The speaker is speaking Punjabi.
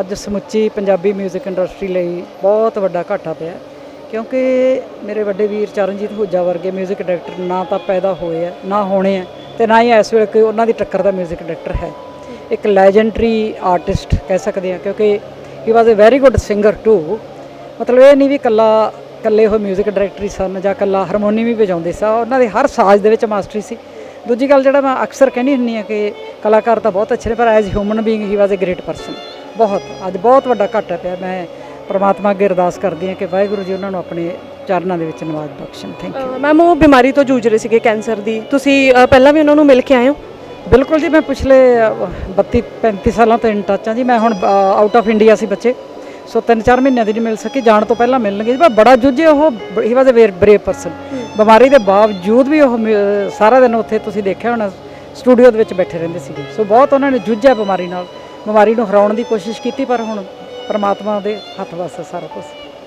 ਅੱਜ ਸਮੁੱਚੀ ਪੰਜਾਬੀ 뮤직 ਇੰਡਸਟਰੀ ਲਈ ਬਹੁਤ ਵੱਡਾ ਘਾਟਾ ਪਿਆ ਕਿਉਂਕਿ ਮੇਰੇ ਵੱਡੇ ਵੀਰ ਚਰਨਜੀਤ ਹੂਜਾ ਵਰਗੇ 뮤직 ਡਾਇਰੈਕਟਰ ਨਾ ਤਾਂ ਪੈਦਾ ਹੋਏ ਆ ਨਾ ਹੋਣੇ ਆ ਤੇ ਨਾ ਹੀ ਇਸ ਵੇਲੇ ਕੋਈ ਉਹਨਾਂ ਦੀ ਟੱਕਰ ਦਾ 뮤직 ਡਾਇਰੈਕਟਰ ਹੈ ਇੱਕ ਲੈਜੈਂਡਰੀ ਆਰਟਿਸਟ ਕਹਿ ਸਕਦੇ ਆ ਕਿਉਂਕਿ he was a very good singer too ਮਤਲਬ ਇਹ ਨਹੀਂ ਵੀ ਕੱਲਾ ਕੱਲੇ ਉਹ 뮤직 ਡਾਇਰੈਕਟਰ ਹੀ ਸਨ ਜਾਂ ਕੱਲਾ ਹਾਰਮੋਨੀਅਮ ਵੀ ਵਜਾਉਂਦੇ ਸੀ ਉਹਨਾਂ ਦੇ ਹਰ ਸਾਜ਼ ਦੇ ਵਿੱਚ ਮਾਸਟਰੀ ਸੀ ਦੂਜੀ ਗੱਲ ਜਿਹੜਾ ਮੈਂ ਅਕਸਰ ਕਹਿੰਦੀ ਹੁੰਦੀ ਆ ਕਿ ਕਲਾਕਾਰ ਤਾਂ ਬਹੁਤ ਅੱਛੇ ਨੇ ਪਰ as human being he was a great person ਬਹੁਤ ਅੱਜ ਬਹੁਤ ਵੱਡਾ ਘਾਟਾ ਪਿਆ। ਮੈਂ ਪ੍ਰਮਾਤਮਾ ਅੱਗੇ ਅਰਦਾਸ ਕਰਦੀ ਹਾਂ ਕਿ ਵਾਹਿਗੁਰੂ ਜੀ ਉਹਨਾਂ ਨੂੰ ਆਪਣੇ ਚਰਨਾਂ ਦੇ ਵਿੱਚ ਨਿਵਾਜ ਬਖਸ਼ਣ। ਥੈਂਕ ਯੂ ਮੈਮ ਉਹ ਬਿਮਾਰੀ ਤੋਂ ਜੂਝ ਰਹੇ ਸੀਗੇ ਕੈਂਸਰ ਦੀ। ਤੁਸੀਂ ਅ, ਪਹਿਲਾਂ ਵੀ ਉਹਨਾਂ ਨੂੰ ਮਿਲ ਕੇ ਆਏ ਹੋ? ਬਿਲਕੁਲ ਜੀ ਮੈਂ ਪਿਛਲੇ ਅਹ, 32 35 ਸਾਲਾਂ ਤੋਂ ਇਨ ਟੱਚ ਹਾਂ ਜੀ। ਮੈਂ ਹੁਣ ਆਊਟ ਆਫ ਇੰਡੀਆ ਸੀ ਬੱਚੇ। ਸੋ 3-4 ਮਹੀਨਿਆਂ ਦੀ ਨਹੀਂ ਮਿਲ ਸਕੀ। ਜਾਣ ਤੋਂ ਪਹਿਲਾਂ ਮਿਲਣਗੇ ਜੀ। ਪਰ ਬੜਾ ਜੁਝੇ ਉਹ ਹੀ ਵਾਸ ਅ ਬਰੇਵ ਪਰਸਨ ਬਿਮਾਰੀ ਦੇ ਬਾਵਜੂਦ ਵੀ ਉਹ ਮ- ਸਾਰਾ ਦਿਨ ਉੱਥੇ ਤੁਸੀਂ ਦੇਖਿਆ ਹੋਣਾ ਸਟੂਡੀਓ ਦੇ ਵਿੱਚ ਬੈਠੇ ਰਹਿੰਦੇ ਸੀਗੇ। ਸੋ ਬਹੁਤ ਉਹਨਾਂ ਨੇ ਜੂਝਿਆ ਬਿਮਾਰੀ ਨਾਲ। ਬਿਮਾਰੀ ਨੂੰ ਹਰਾਉਣ ਦੀ ਕੋਸ਼ਿਸ਼ ਕੀਤੀ ਪਰ ਹੁਣ ਪਰਮਾਤਮਾ ਦੇ ਹੱਥ ਵਾਸਤੇ ਸਾਰਾ ਕੁਝ